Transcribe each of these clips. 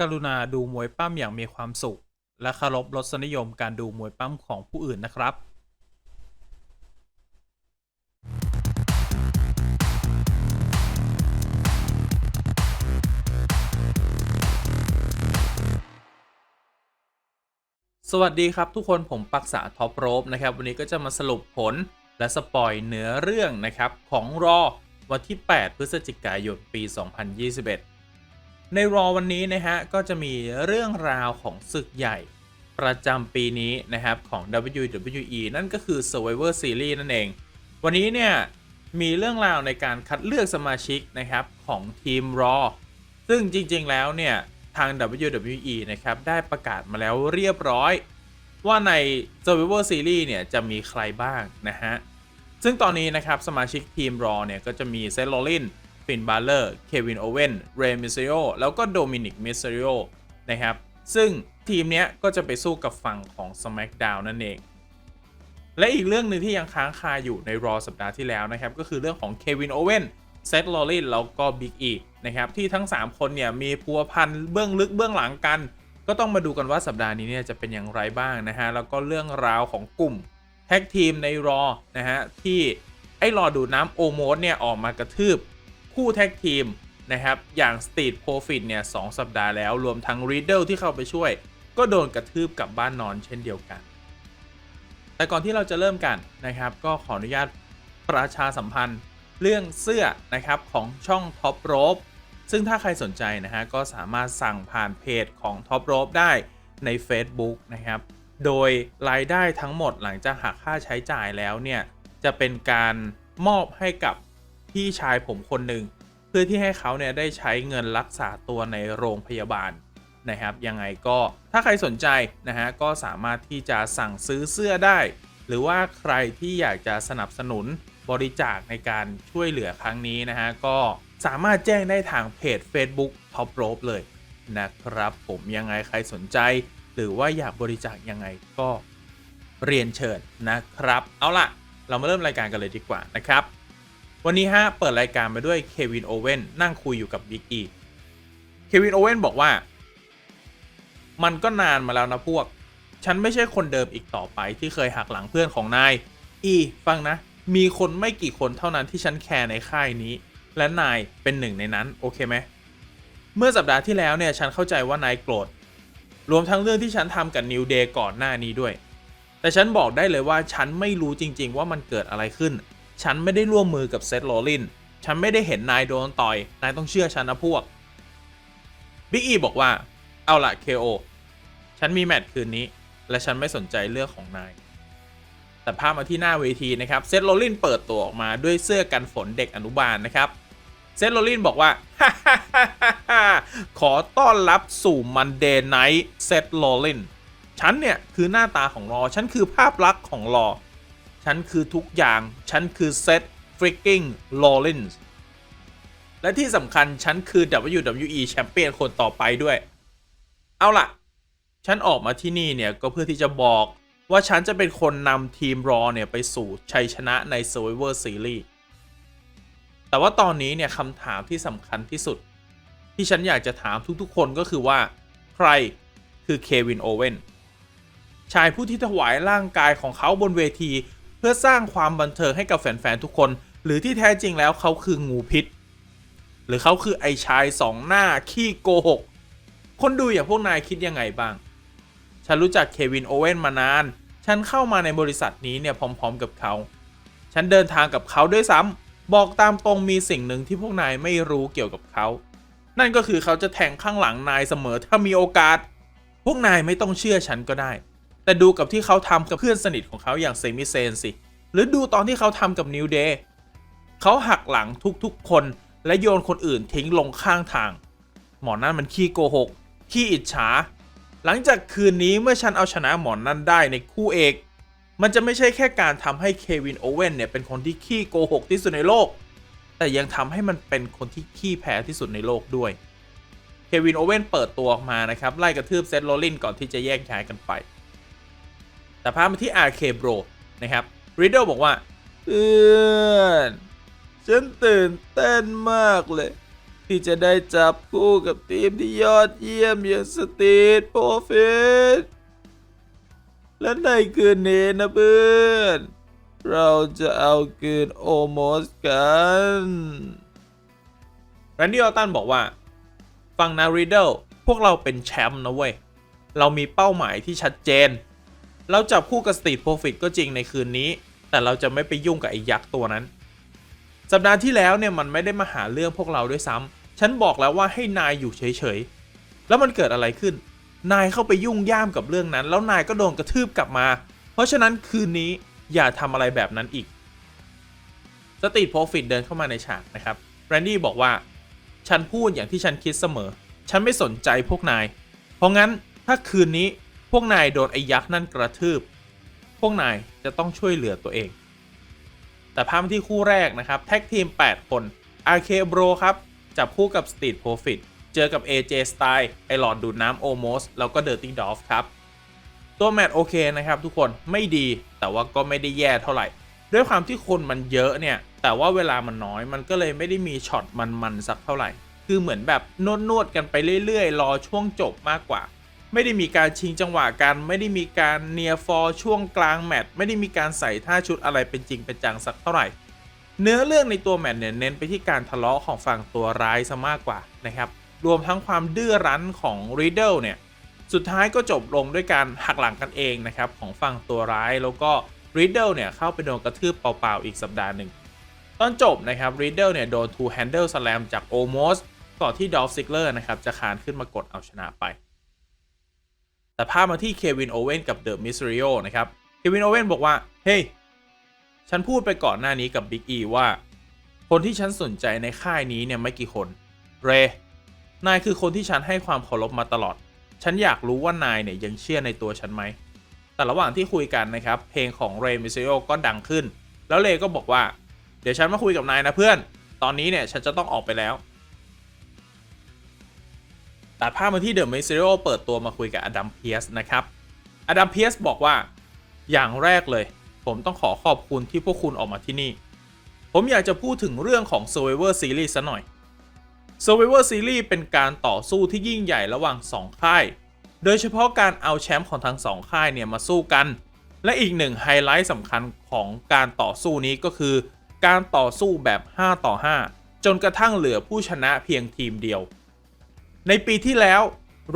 กรุณาดูมวยปั้มอย่างมีความสุข และเคารพรสนิยมการดูมวยปั้มของผู้อื่นนะครับสวัสดีครับทุกคนผมปักษาท็อปโรบนะครับ วันนี้ก็จะมาสรุปผลและสปอยเนื้อเรื่องนะครับ ของรอวันที่ 8 พฤศจิกายนปี 2021 ในรอวันนี้นะฮะก็จะมีเรื่องราวของศึกใหญ่ประจำปีนี้นะครับของ WWE นั่นก็คือ Survivor Series นั่นเอง วันนี้เนี่ยมีเรื่องราวในการคัดเลือกสมาชิกนะครับของทีมรอซึ่งจริงๆแล้วเนี่ยทาง WWE นะครับได้ประกาศมาแล้วเรียบร้อย ว่าใน Survivor Series เนี่ยจะมีใครบ้างนะฮะ ซึ่งตอนนี้นะครับสมาชิกทีมรอเนี่ยก็จะมีเซ t โรลิน ฟินบาเลอร์ เควินโอเวนเรมิซิโอแล้วก็โดมินิกมิสเซริโอนะครับ ซึ่งทีมเนี้ยก็จะไปสู้กับฝั่งของ SmackDown นั่นเอง และอีกเรื่องหนึ่งที่ยังค้างคาอยู่ในรอสัปดาห์ที่แล้วนะครับ ก็คือเรื่องของเควินโอเวนเซธโรลินแล้วก็บิ๊กอีนะครับ ที่ทั้ง 3 คนเนี่ยมีพัวพันเบื้องลึกเบื้องหลังกัน ก็ต้องมาดูกันว่าสัปดาห์นี้เนี่ยจะเป็นอย่างไรบ้างนะฮะ แล้วก็เรื่องราวของกลุ่มแท็กทีมในรอนะฮะที่ไอ้รอดูน้ำโอโมสเนี่ยออกมากระทืบ คู่แท็กทีมนะครับ อย่าง Street Profit เนี่ยสสัปดาห์แล้วรวมทั้ง Riddle ที่เข้าไปช่วย ก็โดนกระทืบกับบ้านนอนเช่นเดียวกัน แต่ก่อนที่เราจะเริ่มกันนะครับ ก็ขออนุญาตประชาสัมพันธ์เรื่องเสื้อนะครับของช่อง Top Rope ซึ่งถ้าใครสนใจนะฮะก็สามารถสั่งผ่านเพจของ Top Rope ได้ใน Facebook นะครับ โดยรายได้ทั้งหมดหลังจากหักค่าใช้จ่ายแล้วเนี่ย จะเป็นการมอบให้กับ พี่ชายผมคนหนึ่งเพื่อที่ให้เขาเนี่ยได้ใช้เงินรักษาตัวในโรงพยาบาลนะครับ ยังไงก็ถ้าใครสนใจนะฮะก็สามารถที่จะสั่งซื้อเสื้อได้ หรือว่าใครที่อยากจะสนับสนุนบริจาคในการช่วยเหลือครั้งนี้นะฮะก็สามารถแจ้งได้ทางเพจ Facebook Top Rope เลยนะครับ ผมยังไงใครสนใจ หรือว่าอยากบริจาคยังไงก็เรียนเชิญนะครับ เอาล่ะ เรามาเริ่มรายการกันเลยดีกว่านะครับ วันนี้ฮะเปิดรายการมาด้วยเควินโอเว่นนั่งคุยอยู่กับบิ๊กอีเควินโอเว่นบอกว่า มันก็นานมาแล้วนะพวก ฉันไม่ใช่คนเดิมอีกต่อไปที่เคยหักหลังเพื่อนของนาย อีฟังนะ มีคนไม่กี่คนเท่านั้นที่ฉันแคร์ในค่ายนี้ และนายเป็นหนึ่งในนั้น โอเคไหม เมื่อสัปดาห์ที่แล้วเนี่ยฉันเข้าใจว่านายโกรธ รวมทั้งเรื่องที่ฉันทำกับนิวเดย์ก่อนหน้านี้ด้วย แต่ฉันบอกได้เลยว่าฉันไม่รู้จริง ๆ ว่ามันเกิดอะไรขึ้น ฉันไม่ได้ร่วมมือกับเซธโรลิน ฉันไม่ได้เห็นนายโดนต่อย นายต้องเชื่อฉันนะพวก บิ๊กอีบอกว่า เอาละเคโอ ฉันมีแมตช์คืนนี้ และฉันไม่สนใจเรื่องของนาย แต่ภาพมาที่หน้าเวทีนะครับเซธโรลินเปิดตัวออกมาด้วยเสื้อกันฝนเด็กอนุบาลนะครับ เซธโรลินบอกว่าขอต้อนรับสู่มันเดย์ไนท์เซธโรลิน ฉันเนี่ยคือหน้าตาของรอ ฉันคือภาพลักษณ์ของรอ ฉันคือทุกอย่าง ฉันคือเซธฟริกกิ้งโรลินส์และที่สำคัญ ฉันคือ WWE แชมเปี้ยนคนต่อไปด้วย เอาล่ะ ฉันออกมาที่นี่เนี่ย ก็เพื่อที่จะบอกว่าฉันจะเป็นคนนำทีมรอเนี่ย ไปสู่ชัยชนะใน Survivor Series แต่ว่าตอนนี้เนี่ยคำถามที่สำคัญที่สุด ที่ฉันอยากจะถามทุกๆ คนก็คือว่า ใครคือเควินโอเวนชายผู้ที่ถวายร่างกายของเขาบนเวที เพื่อสร้างความบันเทิงให้กับแฟนๆทุกคน หรือที่แท้จริงแล้วเขาคืองูพิษ หรือเขาคือไอชายสองหน้าขี้โกหก คนดูอย่างพวกนายคิดยังไงบ้าง ฉันรู้จักเควินโอเว่นมานาน ฉันเข้ามาในบริษัทนี้เนี่ยพร้อมๆกับเขา ฉันเดินทางกับเขาด้วยซ้ำบอกตามตรงมีสิ่งหนึ่งที่พวกนายไม่รู้เกี่ยวกับเขา นั่นก็คือเขาจะแทงข้างหลังนายเสมอถ้ามีโอกาส พวกนายไม่ต้องเชื่อฉันก็ได้ แต่ดูกับที่เขาทำกับเพื่อนสนิทของเขาอย่างเซมิเซนสิ หรือดูตอนที่เขาทำกับนิวเดย์เขาหักหลังทุกๆคนและโยนคนอื่นทิ้งลงข้างทาง หมอนั่นมันขี้โกหก ขี้อิจฉา หลังจากคืนนี้เมื่อฉันเอาชนะหมอนนั่นได้ในคู่เอก มันจะไม่ใช่แค่การทำให้เควินโอเว่นเนี่ยเป็นคนที่ขี้โกหกที่สุดในโลก แต่ยังทำให้มันเป็นคนที่ขี้แพ้ที่สุดในโลกด้วย เควินโอเว่นเปิดตัวออกมานะครับไล่กระทืบเซธโรลินก่อนที่จะแยกย้ายกันไป แต่พามาที่ RK Bro นะครับริดเดิลบอกว่าเพื่อนฉันตื่นเต้นมากเลย ที่จะได้จับคู่กับทีมที่ยอดเยี่ยมอย่างสตีทโปรฟิตและในคืนนี้นะเพื่อน เราจะเอาคืนโอโมสกันแรนดี้ออตันบอกว่าฟังนะรีเดลพวกเราเป็นแชมป์นะเว้ย เรามีเป้าหมายที่ชัดเจน เราจับคู่กับสตีทโปรฟิตก็จริงในคืนนี้ แต่เราจะไม่ไปยุ่งกับไอ้ยักษ์ตัวนั้น สัปดาห์ที่แล้วเนี่ยมันไม่ได้มาหาเรื่องพวกเราด้วยซ้ำฉันบอกแล้วว่าให้นายอยู่เฉยๆ แล้วมันเกิดอะไรขึ้น นายเข้าไปยุ่งย่ามกับเรื่องนั้น แล้วนายก็โดนกระทืบกลับมา เพราะฉะนั้นคืนนี้อย่าทำอะไรแบบนั้นอีกสตีทโปรฟิตเดินเข้ามาในฉากนะครับแรนดี้บอกว่า ฉันพูดอย่างที่ฉันคิดเสมอ ฉันไม่สนใจพวกนาย เพราะงั้นถ้าคืนนี้ พวกนายโดนไอ้ยักษ์นั่นกระทืบ พวกนายจะต้องช่วยเหลือตัวเอง แต่ภาพที่คู่แรกนะครับ แท็กทีม 8 คน RK Bro ครับ จับคู่กับ Street Profit เจอกับ AJ Style ไอหลอดดูดน้ำ Omos แล้วก็ Dirty Dolph ครับ ตัวแมตช์โอเคนะครับทุกคนไม่ดีแต่ว่าก็ไม่ได้แย่เท่าไหร่ ด้วยความที่คนมันเยอะเนี่ย แต่ว่าเวลามันน้อยมันก็เลยไม่ได้มีช็อตมันๆสักเท่าไหร่ คือเหมือนแบบนวดนวดๆกันไปเรื่อยๆ รอช่วงจบมากกว่า ไม่ได้มีการชิงจังหวะกัน ไม่ได้มีการเนียฟอร์ช่วงกลางแมตช์ไม่ได้มีการใส่ท่าชุดอะไรเป็นจริงเป็นจังสักเท่าไหร่ เนื้อเรื่องในตัวแมตช์เนี่ยเน้นไปที่การทะเลาะของฝั่งตัวร้ายซะมากกว่านะครับรวมทั้งความดื้อรั้นของรีเดลเนี่ยสุดท้ายก็จบลงด้วยการหักหลังกันเองนะครับของฝั่งตัวร้ายแล้วก็รีเดลเนี่ยเข้าไปโดนกระทืบเปล่าๆอีกสัปดาห์หนึ่งตอนจบนะครับรีเดลเนี่ยโดน two handle slam จากโอโมสก่อนที่ดอ l ซิกเลอร์นะครับจะคานขึ้นมากดเอาชนะไป แต่ภาพมาที่เควินโอเว่นกับเดอะมิส r ริโอนะครับ เควินโอเว่นบอกว่า เฮ้ย ฉันพูดไปก่อนหน้านี้กับบิ๊กอีว่า คนที่ฉันสนใจในค่ายนี้เนี่ยไม่กี่คน เร นายคือคนที่ฉันให้ความเคารพมาตลอด ฉันอยากรู้ว่านายเนี่ยยังเชื่อในตัวฉันไหม แต่ระหว่างที่คุยกันนะครับ เพลงของเรมิซิโอก็ดังขึ้น แล้วเลก็บอกว่า เดี๋ยวฉันมาคุยกับนายนะเพื่อน ตอนนี้เนี่ยฉันจะต้องออกไปแล้ว ตัดภาพมาที่เดอะมิสซิโอเปิดตัวมาคุยกับอดัมเพียสนะครับ อดัมเพียสบอกว่า อย่างแรกเลย ผมต้องขอขอบคุณที่พวกคุณออกมาที่นี่ ผมอยากจะพูดถึงเรื่องของ Survivor Series ซะหน่อย Survivor Series เป็นการต่อสู้ที่ยิ่งใหญ่ระหว่าง 2 ค่าย โดยเฉพาะการเอาแชมป์ของทั้งสองค่ายเนี่ยมาสู้กัน และอีกหนึ่งไฮไลท์สำคัญของการต่อสู้นี้ก็คือ การต่อสู้แบบ 5 ต่อ 5 จนกระทั่งเหลือผู้ชนะเพียงทีมเดียว ในปีที่แล้ว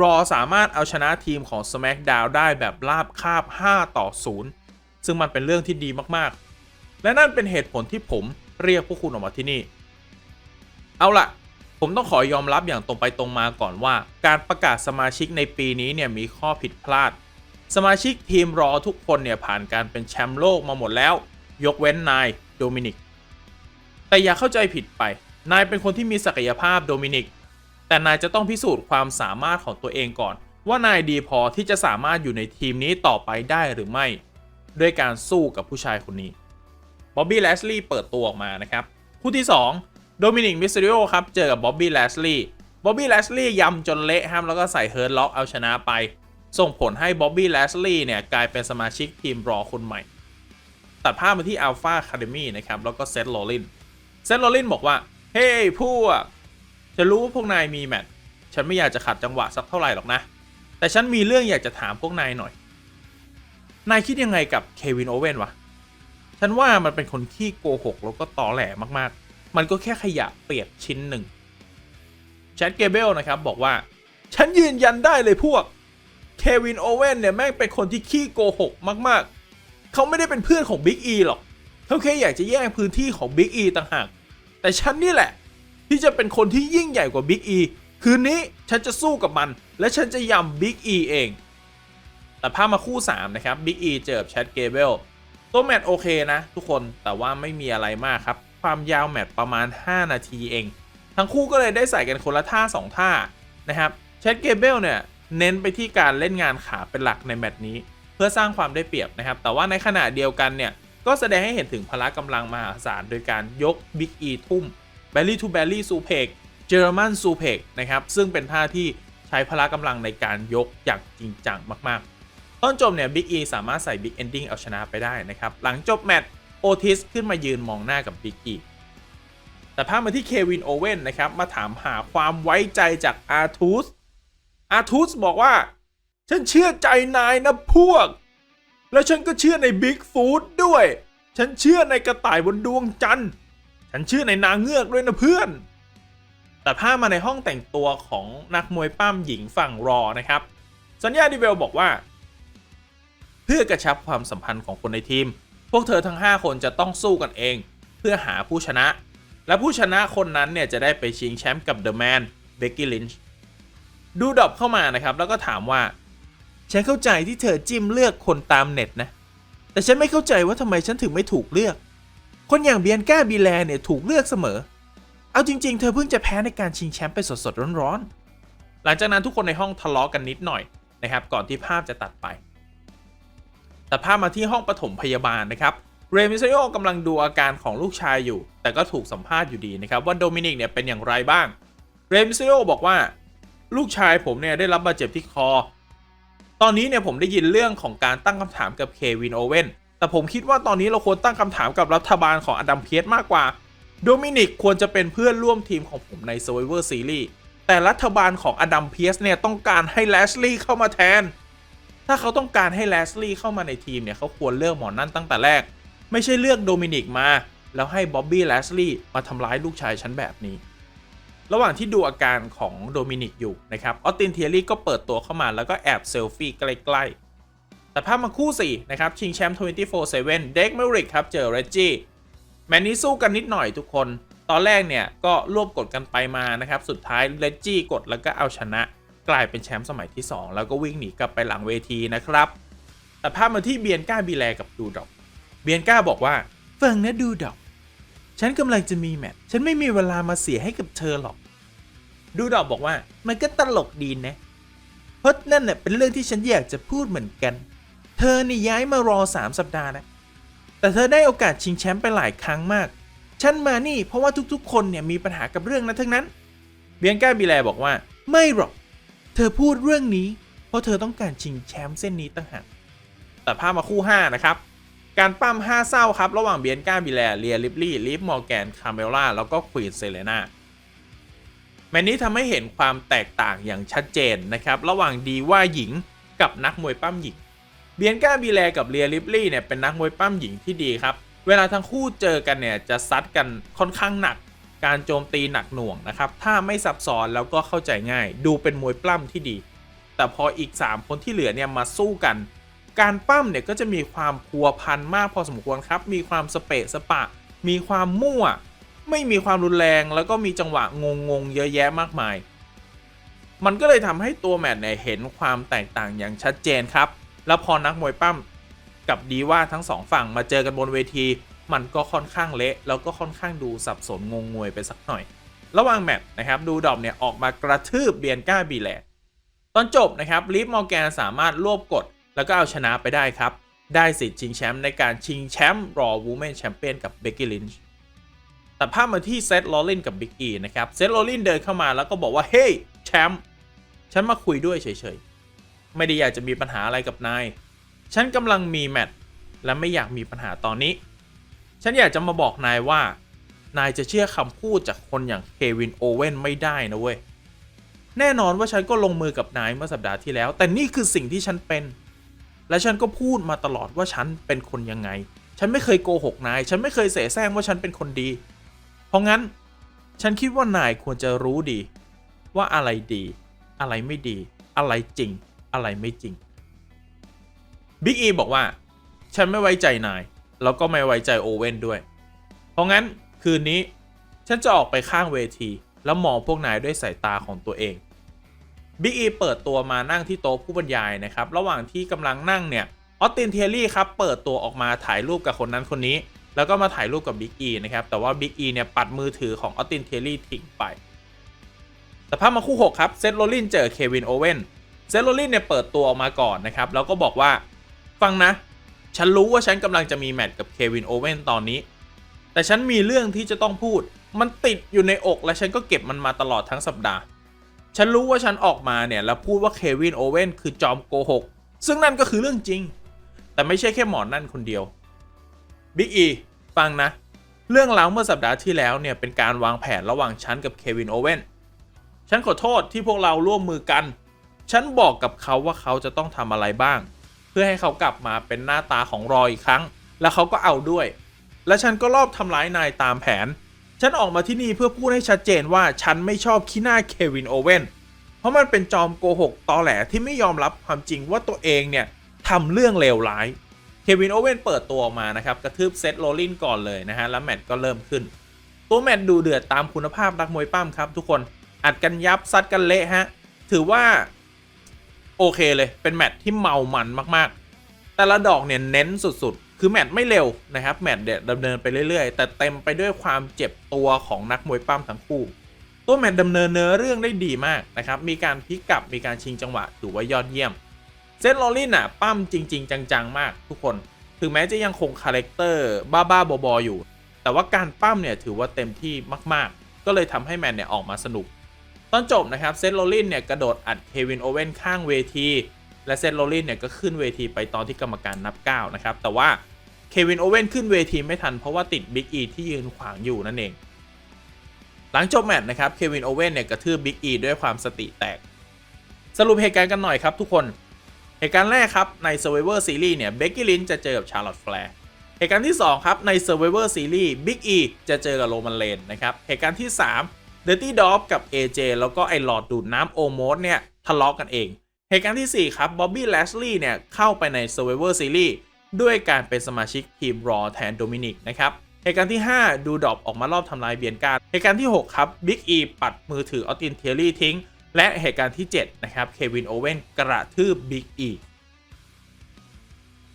รอสามารถเอาชนะทีมของ SmackDown ได้แบบราบคาบ 5 ต่อ 0 ซึ่งมันเป็นเรื่องที่ดีมากๆ และนั่นเป็นเหตุผลที่ผมเรียกพวกคุณออกมาที่นี่ เอาล่ะ ผมต้องขอยอมรับอย่างตรงไปตรงมาก่อนว่า การประกาศสมาชิกในปีนี้เนี่ยมีข้อผิดพลาด สมาชิกทีมรอทุกคนเนี่ยผ่านการเป็นแชมป์โลกมาหมดแล้ว ยกเว้นนายโดมินิก แต่อย่าเข้าใจผิดไป นายเป็นคนที่มีศักยภาพโดมินิก แต่นายจะต้องพิสูจน์ความสามารถของตัวเองก่อน ว่านายดีพอที่จะสามารถอยู่ในทีมนี้ต่อไปได้หรือไม่ ด้วยการสู้กับผู้ชายคนนี้บ๊อบบี้แลสลีย์เปิดตัวออกมานะครับคู่ที่ 2 โดมินิกมิส t ริโอครับเจอกับบ๊อบบี้แลสลีย์บ๊อบบี้แลสลีย์ยำจนเละครับแล้วก็ใส่เฮิร์ t ล็อกเอาชนะไป ส่งผลให้บ๊อบบี้แลสลีย์เนี่ยกลายเป็นสมาชิกทีมรอคนใหม่ ตัดภาพมาที่อัลฟาคาเดมี่นะครับแล้วก็เซธโรลินเซธโรลินบอกว่า เฮ้ยพวก จะรู้ว่าพวกนายมีแมตช์ฉันไม่อยากจะขัดจังหวะสักเท่าไหร่หรอกนะ แต่ฉันมีเรื่องอยากจะถามพวกนายหน่อย นายคิดยังไงกับเควินโอเว่นวะ ฉันว่ามันเป็นคนขี้โกหกแล้วก็ตอแหลมากๆ มันก็แค่ขยะเปียกชิ้นหนึ่งแชทเกเบลนะครับบอกว่า ฉันยืนยันได้เลยพวก เควินโอเว่นเนี่ยแม่งเป็นคนที่ขี้โกหกมากๆ เขาไม่ได้เป็นเพื่อนของบิ๊กอีหรอก เขาแค่อยากจะแย่งพื้นที่ของบิ๊กอีต่างหาก แต่ฉันนี่แหละ ที่จะเป็นคนที่ยิ่งใหญ่กว่าบิ๊กอีคืนนี้ฉันจะสู้กับมัน และฉันจะยำบิ๊กอีเอง แต่ภาพมาคู่ 3 นะครับบิ๊กอีเจอกับแชทเกเบลตัวแมตช์โอเคนะ ทุกคนแต่ว่าไม่มีอะไรมากครับ ความยาวแมตช์ประมาณ 5 นาทีเอง ทั้งคู่ก็เลยได้ใส่กันคนละท่า 2 ท่านะครับแชทเกเบลเนี่ยเน้นไปที่การเล่นงานขาเป็นหลักในแมตช์นี้ เพื่อสร้างความได้เปรียบนะครับ แต่ว่าในขณะเดียวกันเนี่ยก็แสดงให้เห็นถึงพละกำลังมหาศาลโดยการยกบิ๊กอีทุ่ม b บ l ลี่ทู b บ l ลี่ซูเพกเจอร์มันซูเพกนะครับ ซึ่งเป็นท่าที่ใช้พละกำลังในการยกอย่างจริงจังมาก ๆ ต้นจบเนี่ยบิ๊กอีสามารถใส่บิ๊กเอนดิ้งเอาชนะไปได้นะครับ หลังจบแมตช์โอทิสขึ้นมายืนมองหน้ากับบิ๊กอีแต่พามาที่เควินโอเว่นนะครับ มาถามหาความไว้ใจจากอาร์ทูสอาร์ทูสบอกว่า ฉันเชื่อใจนายนะพวก แล้วฉันก็เชื่อในบิ๊กฟูดด้วย ฉันเชื่อในกระต่ายบนดวงจันทร์ ฉันชื่อในนางเงือกด้วยนะเพื่อน แต่พามาในห้องแต่งตัวของนักมวยปั้มหญิงฝั่งรอนะครับสัญญาดิเวลบอกว่า เพื่อกระชับความสัมพันธ์ของคนในทีม พวกเธอทั้ง 5 คนจะต้องสู้กันเอง เพื่อหาผู้ชนะ และผู้ชนะคนนั้นเนี่ยจะได้ไปชิงแชมป์กับเดอะแมนเบกกี้ลินช์ดูดอบเข้ามานะครับ แล้วก็ถามว่า ฉันเข้าใจที่เธอจิ้มเลือกคนตามเน็ตนะ แต่ฉันไม่เข้าใจว่าทำไมฉันถึงไม่ถูกเลือก คนอย่างเบียนก้าบีแลเนี่ยถูกเลือกเสมอ เอาจริง ๆ เธอเพิ่งจะแพ้ในการชิงแชมป์ไปสดๆร้อนๆ หลังจากนั้นทุกคนในห้องทะเลาะกันนิดหน่อยนะครับ ก่อนที่ภาพจะตัดไป ตัดภาพมาที่ห้องปฐมพยาบาลนะครับ เรมิซโยกำลังดูอาการของลูกชายอยู่ แต่ก็ถูกสัมภาษณ์อยู่ดีนะครับว่าโดมินิกเนี่ยเป็นอย่างไรบ้าง เรมิซโยบอกว่าลูกชายผมเนี่ยได้รับบาดเจ็บที่คอ ตอนนี้เนี่ยผมได้ยินเรื่องของการตั้งคำถามกับเควินโอเว่น แต่ผมคิดว่าตอนนี้เราควรตั้งคำถามกับรัฐบาลของอดัมเพียสมากกว่า โดมินิกควรจะเป็นเพื่อนร่วมทีมของผมใน Survivor Series แต่รัฐบาลของอดัมเพียสเนี่ยต้องการให้แลชลีย์เข้ามาแทน ถ้าเขาต้องการให้แลชลีย์เข้ามาในทีมเนี่ยเขาควรเลือกหมอนั่นตั้งแต่แรก ไม่ใช่เลือกโดมินิกมา แล้วให้บ๊อบบี้แลชลีย์มาทำร้ายลูกชายฉันแบบนี้ ระหว่างที่ดูอาการของโดมินิกอยู่นะครับ ออสตินเทียรี่ก็เปิดตัวเข้ามาแล้วก็แอบเซลฟี่ใกล้ๆ แต่ภาพมาคู่ 4 นะครับ ชิงแชมป์24/7 เด็กเมริกครับ เจอเรจจี้แมนนี้สู้กันนิดหน่อยทุกคน ตอนแรกเนี่ย ก็รวบกดกันไปมานะครับ สุดท้ายเรจจี้กดแล้วก็เอาชนะ กลายเป็นแชมป์สมัยที่ 2 แล้วก็วิ่งหนีกลับไปหลังเวทีนะครับแต่ภาพมาที่เบียนก้าบีแลกับดูดอกเบียนก้าบอกว่าฟังนะดูดอกฉันกำลังจะมีแมตช์ฉันไม่มีเวลามาเสียให้กับเธอหรอก ดูดอกบอกว่ามันก็ตลกดีนะเพราะนั่นเน่ะเป็นเรื่องที่ฉันอยากจะพูดเหมือนกัน อนี่ย้ายมารอ 3 สัปดาห์นะแต่เธอได้โอกาสชิงแชมป์ไปหลายครั้งมาก ฉันมานี่เพราะว่าทุกๆ คนเนี่ยมีปัญหากับเรื่องนั้นทั้งนั้นเบียนก้าบีแลบอกว่า ไม่หรอก เธอพูดเรื่องนี้ เพราะเธอต้องการชิงแชมป์เส้นนี้ต่างหากแต่ภาพมาคู่ 5 นะครับ การปั้ม5เศร้าครับ ระหว่างเบียนก้าบีแลเรียลิปลี่ลิฟมอร์แกนคาเมล่าแล้วก็ควีนเซเลนาแมตช์นี้ทำให้เห็นความแตกต่างอย่างชัดเจนนะครับ ระหว่างดีว่าหญิงกับนักมวยปั้มหญิง เบียนก้าบีแลกับเรียลิปลี่เนี่ยเป็นนักมวยปั้มหญิงที่ดีครับ เวลาทั้งคู่เจอกันเนี่ยจะซัดกันค่อนข้างหนัก การโจมตีหนักหน่วงนะครับ ถ้าไม่ซับซ้อนแล้วก็เข้าใจง่าย ดูเป็นมวยปล้ำที่ดี แต่พออีก 3 คนที่เหลือเนี่ยมาสู้กัน การปั้มเนี่ยก็จะมีความพัวพันมากพอสมควรครับ มีความสเปะสปะ มีความมั่ว ไม่มีความรุนแรง แล้วก็มีจังหวะงงๆเยอะแยะมากมาย มันก็เลยทำให้ตัวแมตช์เนี่ยเห็นความแตกต่างอย่างชัดเจนครับ แล้วพอนักมวยปั้มกับดีว่าทั้งสองฝั่งมาเจอกันบนเวที มันก็ค่อนข้างเละแล้วก็ค่อนข้างดูสับสนงงงวยไปสักหน่อย ระหว่างแมตช์นะครับดูดอบเนี่ยออกมากระทืบเบียนก้าบีแลตอนจบนะครับลิฟมอร์แกนสามารถรวบกด แล้วก็เอาชนะไปได้ครับ ได้สิทธิ์ชิงแชมป์ในการชิงแชมป์รอวูแมนแชมเปี้ยนกับเบกกี้ลินช์แต่ภาพมาที่เซธลอลินกับบิ๊กอีนะครับเซธลอลินเดินเข้ามาแล้วก็บอกว่าเฮ้ยแชมป์ฉันมาคุยด้วยเฉยๆ ไม่ได้อยากจะมีปัญหาอะไรกับนาย ฉันกำลังมีแมตช์และไม่อยากมีปัญหาตอนนี้ ฉันอยากจะมาบอกนายว่า นายจะเชื่อคำพูดจากคนอย่างเควินโอเว่นไม่ได้นะเว้ย แน่นอนว่าฉันก็ลงมือกับนายเมื่อสัปดาห์ที่แล้ว แต่นี่คือสิ่งที่ฉันเป็น และฉันก็พูดมาตลอดว่าฉันเป็นคนยังไง ฉันไม่เคยโกหกนาย ฉันไม่เคยเสแสร้งว่าฉันเป็นคนดี เพราะงั้น ฉันคิดว่านายควรจะรู้ดี ว่าอะไรดี อะไรไม่ดี อะไรจริง อะไรไม่จริงบิ๊กอีบอกว่า ฉันไม่ไว้ใจนาย แล้วก็ไม่ไว้ใจโอเว่นด้วย เพราะงั้นคืนนี้ ฉันจะออกไปข้างเวที แล้วมองพวกนายด้วยสายตาของตัวเองบิ๊กอีเปิดตัวมานั่งที่โต๊ะผู้บรรยายนะครับ ระหว่างที่กำลังนั่งเนี่ยออสตินเทลลี่ครับเปิดตัวออกมาถ่ายรูปกับคนนั้นคนนี้ แล้วก็มาถ่ายรูปกับบิ๊กอีนะครับ แต่ว่าบิ๊กอีเนี่ยปัดมือถือของออสตินเทลลี่ทิ้งไป แต่ภาพมาคู่ 6 ครับ เซธโรลลินเจอเควินโอเว่น เซโรลลินเนี่ยเปิดตัวออกมาก่อนนะครับ แล้วก็บอกว่า ฟังนะ ฉันรู้ว่าฉันกำลังจะมีแมตช์กับเควินโอเว่นตอนนี้ แต่ฉันมีเรื่องที่จะต้องพูด มันติดอยู่ในอกและฉันก็เก็บมันมาตลอดทั้งสัปดาห์ ฉันรู้ว่าฉันออกมาเนี่ยแล้วพูดว่าเควินโอเว่นคือจอมโกหก ซึ่งนั่นก็คือเรื่องจริง แต่ไม่ใช่แค่หมอนั่นคนเดียวบิ๊กอีฟังนะ เรื่องราวเมื่อสัปดาห์ที่แล้วเนี่ยเป็นการวางแผนระหว่างฉันกับเควินโอเว่นฉันขอโทษที่พวกเราร่วมมือกัน ฉันบอกกับเขาว่าเขาจะต้องทำอะไรบ้าง เพื่อให้เขากลับมาเป็นหน้าตาของรออีกครั้ง แล้วเขาก็เอาด้วย และฉันก็รอบทำร้ายนายตามแผน ฉันออกมาที่นี่เพื่อพูดให้ชัดเจนว่าฉันไม่ชอบขี้หน้าเควินโอเว่นเพราะมันเป็นจอมโกหกตอแหลที่ไม่ยอมรับความจริงว่าตัวเองเนี่ยทำเรื่องเลวร้ายเควินโอเว่นเปิดตัวออกมานะครับกระทืบเซตโรลลินก่อนเลยนะฮะแล้วแมตช์ก็เริ่มขึ้น ตัวแมตช์ดูเดือดตามคุณภาพนักมวยปั้มครับทุกคนอัดกันยับซัดกันเละฮะถือว่า โอเคเลย เป็นแมตช์ที่เมามันมากๆ แต่ละดอกเนี่ยเน้นสุดๆ คือแมตช์ไม่เร็วนะครับ แมตช์เดดำเนินไปเรื่อยๆ แต่เต็มไปด้วยความเจ็บตัวของนักมวยปั้มทั้งคู่ ตัวแมตช์ดำเนินเนื้อเรื่องได้ดีมากนะครับ มีการพลิกกลับ มีการชิงจังหวะ ถือว่ายอดเยี่ยม เซนโรลลินอะปั้มจริง ๆ จังๆ มากทุกคน ถึงแม้จะยังคงคาแรคเตอร์บ้าๆ บอๆ อยู่ แต่ว่าการปั้มเนี่ยถือว่าเต็มที่มากๆ ก็เลยทำให้แมตช์เนี่ยออกมาสนุก ตอนจบนะครับเซนโรลลินเนี่ยกระโดดอัดเควินโอเว่นข้างเวที และเซนโรลลินเนี่ยก็ขึ้นเวทีไปตอนที่กรรมการนับ9นะครับแต่ว่าเควินโอเว่นขึ้นเวทีไม่ทันเพราะว่าติดบิ๊กอีที่ยืนขวางอยู่นั่นเอง หลังจบแมตช์นะครับเควินโอเว่นเนี่ยกระทืบบิ๊กอีด้วยความสติแตก สรุปเหตุการณ์กันหน่อยครับทุกคน เหตุการณ์แรกครับใน Survivor Series เนี่ยเบกกี้ลินจะเจอกับชาร์ลอตแฟร์เหตุการณ์ที่ 2 ครับ ใน Survivor Series Big E จะเจอกับโรมันเลนนะครับ เหตุการณ์ที่ 3 Dirty d o g กับ AJ แล้วก็ไอหลอดดูดน้ำโอโมสเนี่ยทะเลาะกันเอง เหตุการณ์ที่ 4 ครับ Bobby Lashley เนี่ยเข้าไปใน Survivor Series ด้วยการเป็นสมาชิกทีม Raw แทนโดมินิกนะครับเหตุการณ์ที่ 5 ดูดอบออกมารอบทำลายเบียนการเหตุการณ์ที่ 6 ครับ Big E ปัดมือถือออตินเทลลี่ทิ้ง และเหตุการณ์ที่ 7 นะครับเควินโอเว่นกระทืบ Big E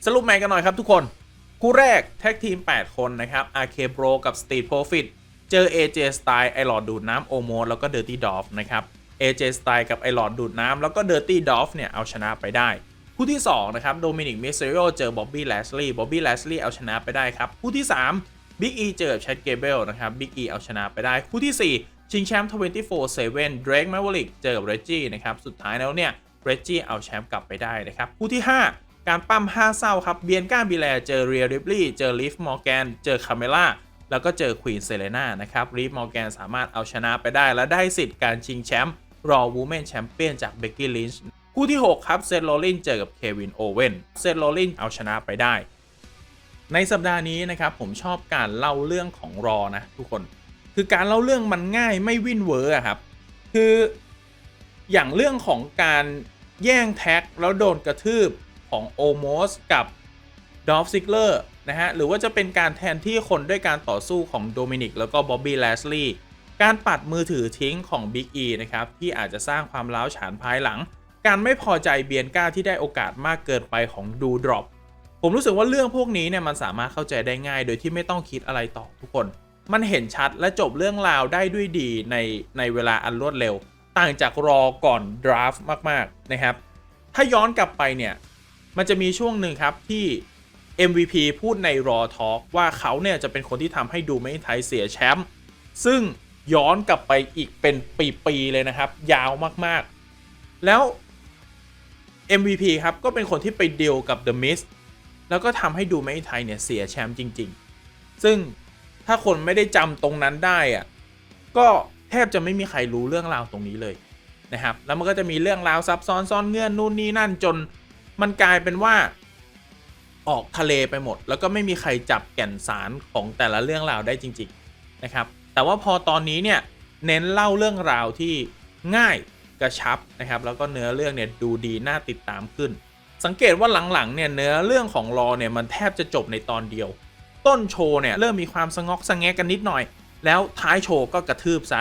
สรุปแมตช์กันหน่อยครับทุกคน คู่แรกแท็กทีม 8 คนนะครับ RK Bro กับ Street Profit เจอ AJ Style ไอหลอดดูดน้ำโอโมแล้วก็ Dirty Dolph นะครับ AJ Style กับไอหลอดดูดน้ำแล้วก็ Dirty Dolph เนี่ยเอาชนะไปได้ คู่ที่ 2 นะครับโดมินิกมิสเซโรเจอ Bobby Lashley Bobby Lashley เอาชนะไปได้ครับ คู่ที่ 3 Big E เจอกับ Chad Gable นะครับ Big E เอาชนะไปได้ คู่ที่ 4 ชิงแชมป์ 24/7 Drake Maverick เจอกับ Reggie นะครับสุดท้ายแล้วเนี่ย Reggie เอาแชมป์กลับไปได้นะครับคู่ที่ 5 การปั้ม5เศร้าครับเบียนก้าบิแลเจอเรียริบลี่เจอลิฟมอร์แกนเจอคาเมล่า แล้วก็เจอควีนเซเลนานะครับลิฟมอร์แกนสามารถเอาชนะไปได้ และได้สิทธิ์การชิงแชมป์รอวูแมนแชมเปี้ยนจากเบกกี้ลินช์คู่ที่ 6 ครับ เซนโรลินเจอกับเควินโอเวนเซนโรลินเอาชนะไปได้ ในสัปดาห์นี้นะครับผมชอบการเล่าเรื่องของรอนะทุกคน คือการเล่าเรื่องมันง่ายไม่วินเวอร์อะครับ คืออย่างเรื่องของการแย่งแท็กแล้วโดนกระทืบของโอโมสกับดอฟซิกเลอร์ นะฮะหรือว่าจะเป็นการแทนที่คนด้วยการต่อสู้ของโดมินิกแล้วก็บ๊อบบี้แลสลีย์การปัดมือถือทิ้งของบิ๊กอีนะครับที่อาจจะสร้างความล้าวฉานภายหลัง การไม่พอใจเบียนก้าที่ได้โอกาสมากเกินไปของดูดรอปผมรู้สึกว่าเรื่องพวกนี้เนี่ยมันสามารถเข้าใจได้ง่ายโดยที่ไม่ต้องคิดอะไรต่อทุกคน มันเห็นชัดและจบเรื่องราวได้ด้วยดีในในเวลาอันรวดเร็ว ต่างจากรอก่อนดราฟต์มากๆนะครับ ถ้าย้อนกลับไปเนี่ยมันจะมีช่วงหนึ่งครับที่ MVP พูดใน Raw Talk ว่าเขาเนี่ยจะเป็นคนที่ทำให้ดูไม่ไทยเสียแชมป์ซึ่งย้อนกลับไปอีกเป็นปีๆเลยนะครับ ยาวมากๆ แล้ว MVP ครับ ก็เป็นคนที่ไปเดีลกับ The Mist แล้วก็ทำให้ดูไม่ไทยเนี่ยเสียแชมป์จริง ๆ ซึ่งถ้าคนไม่ได้จำตรงนั้นได้อะก็แทบจะไม่มีใครรู้เรื่องราวตรงนี้เลยนะครับ แล้วมันก็จะมีเรื่องราวซับซ้อนซ่อนเงื่อนนู่นนี่นั่นจนมันกลายเป็นว่า ออกทะเลไปหมด แล้วก็ไม่มีใครจับแก่นสารของแต่ละเรื่องราวได้จริง ๆ นะครับ แต่ว่าพอตอนนี้เนี่ยเน้นเล่าเรื่องราวที่ง่ายกระชับนะครับแล้วก็เนื้อเรื่องเนี่ยดูดีน่าติดตามขึ้น สังเกตว่าหลังๆเนี่ยเนื้อเรื่องของรอเนี่ยมันแทบจะจบในตอนเดียว ต้นโชว์เนี่ยเริ่มมีความสงอกสงแงกันนิดหน่อย แล้วท้ายโชว์ก็กระทืบซะ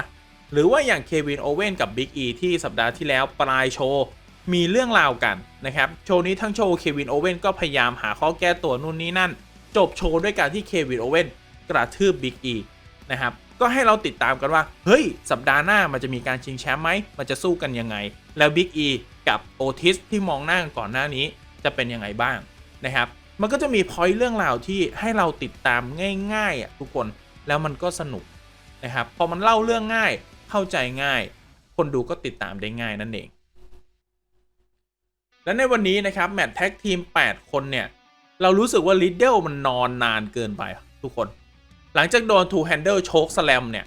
หรือว่าอย่างเควินโอเว่นกับบิ๊กอีที่สัปดาห์ที่แล้วปลายโชว์ มีเรื่องราวกันนะครับ โชว์นี้ทั้งโชว์เควินโอเว่นก็พยายามหาข้อแก้ตัวนู่นนี่นั่น จบโชว์ด้วยการที่เควินโอเว่นกระทืบบิ๊กอีนะครับ ก็ให้เราติดตามกันว่า เฮ้ย สัปดาห์หน้ามันจะมีการชิงแชมป์ไหม มันจะสู้กันยังไง แล้วบิ๊กอีกับโอทิสที่มองหน้ากันก่อนหน้านี้จะเป็นยังไงบ้างนะครับ มันก็จะมีพอยต์เรื่องราวที่ให้เราติดตามง่ายๆอะทุกคน แล้วมันก็สนุกนะครับ พอมันเล่าเรื่องง่าย เข้าใจง่าย คนดูก็ติดตามได้ง่ายนั่นเอง และในวันนี้นะครับแมตช์แท็กทีม 8 คนเนี่ย เรารู้สึกว่าลิดเดิลมันนอนนานเกินไปทุกคน หลังจากโดน two handle choke slam เนี่ย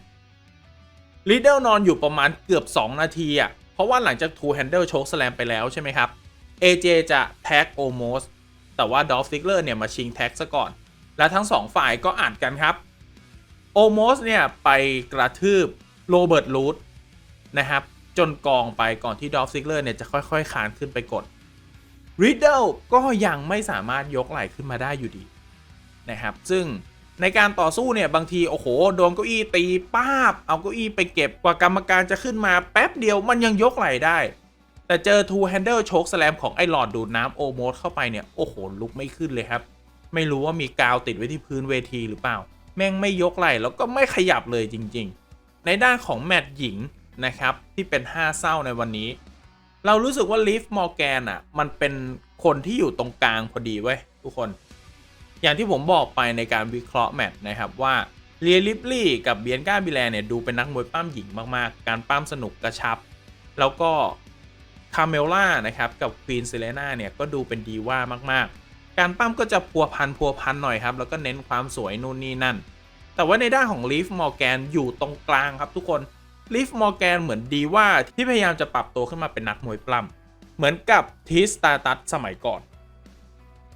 ลิดเดิลนอนอยู่ประมาณเกือบ 2 นาทีอะ่ะ เพราะว่าหลังจาก two handle choke slam ไปแล้วใช่ไหมครับ AJ จะแท็ก almost แต่ว่า Dolph Ziggler เนี่ยมาชิงแท็กซะก่อน และทั้งสองฝ่ายก็อ่านกันครับ almost เนี่ยไปกระทืบโรเบิร์ตลูดนะครับจนกองไปก่อนที่ Dolph Ziggler เนี่ยจะค่อยๆคานขึ้นไปกด Riddle ก็ยังไม่สามารถยกไหล่ขึ้นมาได้อยู่ดีนะครับ ซึ่งในการต่อสู้เนี่ยบางที โอ้โห โดนเก้าอี้ตีป้าบ เอาเก้าอี้ไปเก็บกว่ากรรมการจะขึ้นมาแป๊บเดียวมันยังยกไหล่ได้ แต่เจอ two handle choke slam ของไอ้หลอดดูดน้ำโอโมสเข้าไปเนี่ย โอ้โห ลุกไม่ขึ้นเลยครับ ไม่รู้ว่ามีกาวติดไว้ที่พื้นเวทีหรือเปล่า แม่งไม่ยกไหล่แล้วก็ไม่ขยับเลยจริง ๆ ในด้านของแมตช์หญิงนะครับที่เป็น 5 เศร้าในวันนี้ เรารู้สึกว่าลิฟมอร์แกนอะ มันเป็นคนที่อยู่ตรงกลางพอดีเว้ยทุกคน อย่างที่ผมบอกไปในการวิเคราะห์แมตช์นะครับว่าเรียลิปลี่กับเบียนก้าบิแลเนี่ยดูเป็นนักมวยปั้มหญิงมากๆ การปั้มสนุกกระชับ แล้วก็คาเมล่านะครับกับควีนเซเลน่าเนี่ยก็ดูเป็นดีว่ามากๆ การปั้มก็จะพัวพันพัวพันหน่อยครับ แล้วก็เน้นความสวยนู่นนี่นั่น แต่ว่าในด้านของลีฟมอร์แกนอยู่ตรงกลางครับทุกคน ลีฟมอร์แกนเหมือนดีว่าที่พยายามจะปรับตัวขึ้นมาเป็นนักมวยปล้ำเหมือนกับทีสตาตัสสมัยก่อน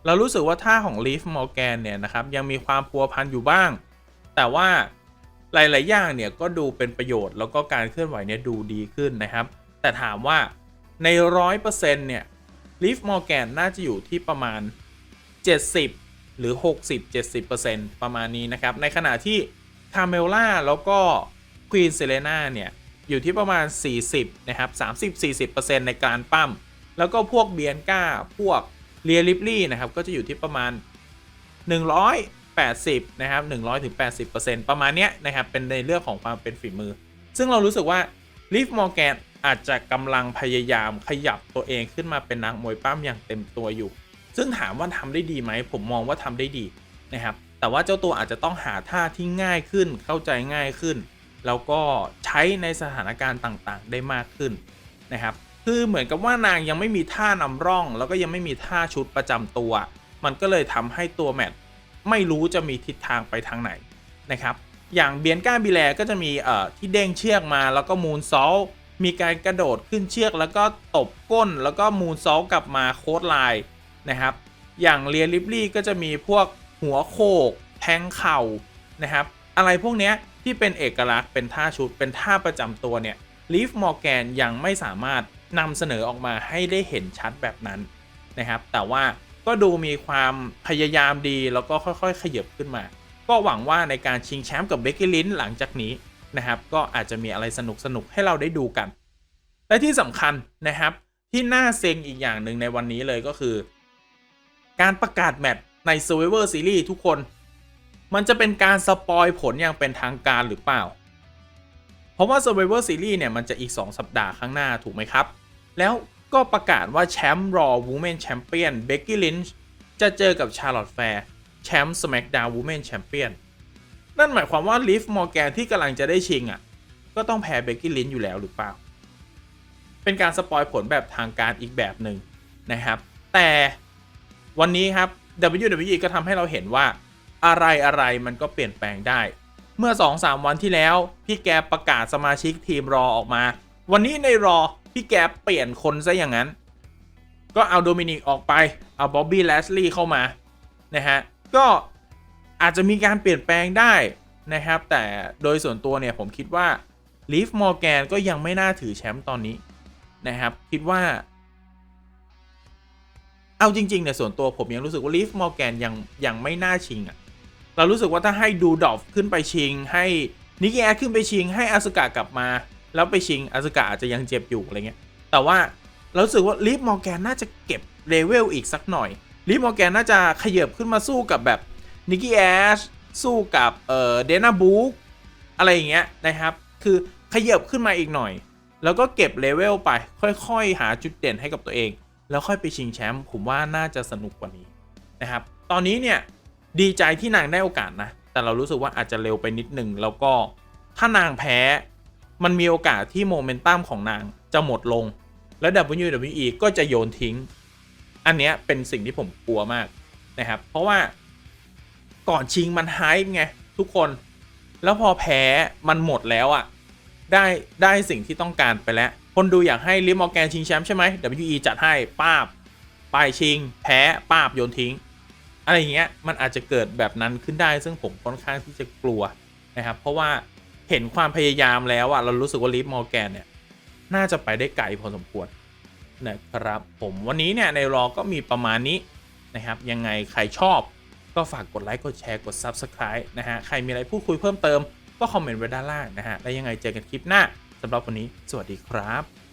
เรารู้สึกว่าท่าของลีฟมอร์แกนเนี่ยนะครับยังมีความพัวพันอยู่บ้าง แต่ว่าหลาย ๆ อย่างเนี่ยก็ดูเป็นประโยชน์แล้วก็การเคลื่อนไหวเนี่ยดูดีขึ้นนะครับ แต่ถามว่าในร้อยเปอร์เซ็นต์เนี่ยลีฟมอร์แกนน่าจะอยู่ที่ประมาณ 70 หรือ 60-70%ประมาณนี้นะครับ ในขณะที่คาเมล่าแล้วก็ ควีนเซเลนาเนี่ย อยู่ที่ประมาณ 40 นะครับ 30-40%ในการปั้ม แล้วก็พวกเบียนก้า พวกเรียลิปลี่นะครับ ก็จะอยู่ที่ประมาณ 180 นะครับ 100-80%ประมาณเนี้ยนะครับ เป็นในเรื่องของความเป็นฝีมือ ซึ่งเรารู้สึกว่าลิฟมอร์แกนอาจจะกำลังพยายามขยับตัวเองขึ้นมาเป็นนักมวยปั้มอย่างเต็มตัวอยู่ ซึ่งถามว่าทำได้ดีไหม ผมมองว่าทำได้ดีนะครับ แต่ว่าเจ้าตัวอาจจะต้องหาท่าที่ง่ายขึ้น เข้าใจง่ายขึ้น แล้วก็ใช้ในสถานการณ์ต่างๆ ได้มากขึ้นนะครับ คือเหมือนกับว่านางยังไม่มีท่านำร่อง แล้วก็ยังไม่มีท่าชุดประจำตัว มันก็เลยทำให้ตัวแมตช์ไม่รู้จะมีทิศทางไปทางไหนนะครับ อย่างเบียนก้าบิแลก็จะมีเอ่อที่เด้งเชือกมา แล้วก็มูนซอลมีการกระโดดขึ้นเชือกแล้วก็ตบก้น แล้วก็มูนซอลกลับมาโค้ดไลน์นะครับ อย่างเรียลิปลี่ก็จะมีพวกหัวโขกแทงเข่านะครับ อะไรพวกเนี้ย ที่เป็นเอกลักษณ์เป็นท่าชุดเป็นท่าประจำตัวเนี่ยลีฟมอร์แกนยังไม่สามารถนำเสนอออกมาให้ได้เห็นชัดแบบนั้นนะครับ แต่ว่าก็ดูมีความพยายามดีแล้วก็ค่อยๆ ขยับขึ้นมา ก็หวังว่าในการชิงแชมป์กับเบกกี้ลินหลังจากนี้นะครับ ก็อาจจะมีอะไรสนุกๆให้เราได้ดูกัน และที่สำคัญนะครับที่น่าเซ็งอีกอย่างหนึ่งในวันนี้เลยก็คือ การประกาศแมตช์ใน Survivor Series ทุกคน มันจะเป็นการสปอยผลอย่างเป็นทางการหรือเปล่า เพราะว่า Survivor Series เนี่ยมันจะอีก 2 สัปดาห์ข้างหน้าถูกไหมครับ แล้วก็ประกาศว่าแชมป์รอ Women Champion Becky Lynch จะเจอกับ Charlotte Flair แชมป์ SmackDown Women Champion นั่นหมายความว่าลิฟมอร์แกนที่กำลังจะได้ชิงอะ ก็ต้องแพ้เบกกี้ลินอยู่แล้วหรือเปล่า เป็นการสปอยผลแบบทางการอีกแบบหนึ่งนะครับ แต่วันนี้ครับ WWE ก็ทำให้เราเห็นว่า อะไรอะไรมันก็เปลี่ยนแปลงได้ เมื่อ 2-3 วันที่แล้ว พี่แกประกาศสมาชิกทีมรอออกมา วันนี้ในรอพี่แกเปลี่ยนคนซะอย่างนั้น ก็เอาโดมินิกออกไป เอาบ๊อบบี้แลสลีย์เข้ามานะฮะก็อาจจะมีการเปลี่ยนแปลงได้นะครับ แต่โดยส่วนตัวเนี่ยผมคิดว่าลีฟมอร์แกนก็ยังไม่น่าถือแชมป์ตอนนี้นะครับ คิดว่า เอาจริงๆเนี่ยส่วนตัวผมยังรู้สึกว่าลีฟมอร์แกนยังยังไม่น่าชิงอะ่ะ เรารู้สึกว่าถ้าให้ดูดอฟขึ้นไปชิง ให้นิกกี้แอดขึ้นไปชิง ให้อาสกากลับมา แล้วไปชิงอาสกาอาจจะยังเจ็บอยู่อะไรเงี้ยแต่ว่าเรารู้สึกว่าลีฟมอร์แกนน่าจะเก็บเลเวลอีกสักหน่อยลีฟมอร์แกนน่าจะขยับขึ้นมาสู้กับแบบนิกกี้แอชสู้กับเอ่อเดนาบูกอะไรอย่างเงี้ยนะครับ คือขยับขึ้นมาอีกหน่อย แล้วก็เก็บเลเวลไป ค่อยๆ หาจุดเด่นให้กับตัวเอง แล้วค่อยไปชิงแชมป์ผมว่าน่าจะสนุกกว่านี้นะครับ ตอนนี้เนี่ย ดีใจที่นางได้โอกาสนะ แต่เรารู้สึกว่าอาจจะเร็วไปนิดหนึ่งแล้วก็ถ้านางแพ้มันมีโอกาสที่โมเมนตัมของนางจะหมดลง แล้ว WWE ก็จะโยนทิ้ง อันเนี้ยเป็นสิ่งที่ผมกลัวมากนะครับ เพราะว่าก่อนชิงมันไฮป์ไงทุกคน แล้วพอแพ้มันหมดแล้วอะ่ะ ได้ได้สิ่งที่ต้องการไปแล้ว คนดูอยากให้ลิมออแกนชิงแชมป์ใช่ไหม WWE จัดให้ป้าบ ไปชิง แพ้ป้าบโยนทิ้ง อะไรอย่างเงี้ยมันอาจจะเกิดแบบนั้นขึ้นได้ซึ่งผมค่อนข้างที่จะกลัวนะครับเพราะว่าเห็นความพยายามแล้วอะเรารู้สึกว่าลิฟมอร์แกนเนี่ยน่าจะไปได้ไกลพอสมควรนะครับผมวันนี้เนี่ยในรอก็มีประมาณนี้นะครับยังไงใครชอบก็ฝากกดไลค์กดแชร์กด Subscribe นะฮะใครมีอะไรพูดคุยเพิ่มเติมก็คอมเมนต์ไว้ด้านล่างนะฮะแล้วยังไงเจอกันคลิปหน้าสำหรับวันนี้ สวัสดีครับ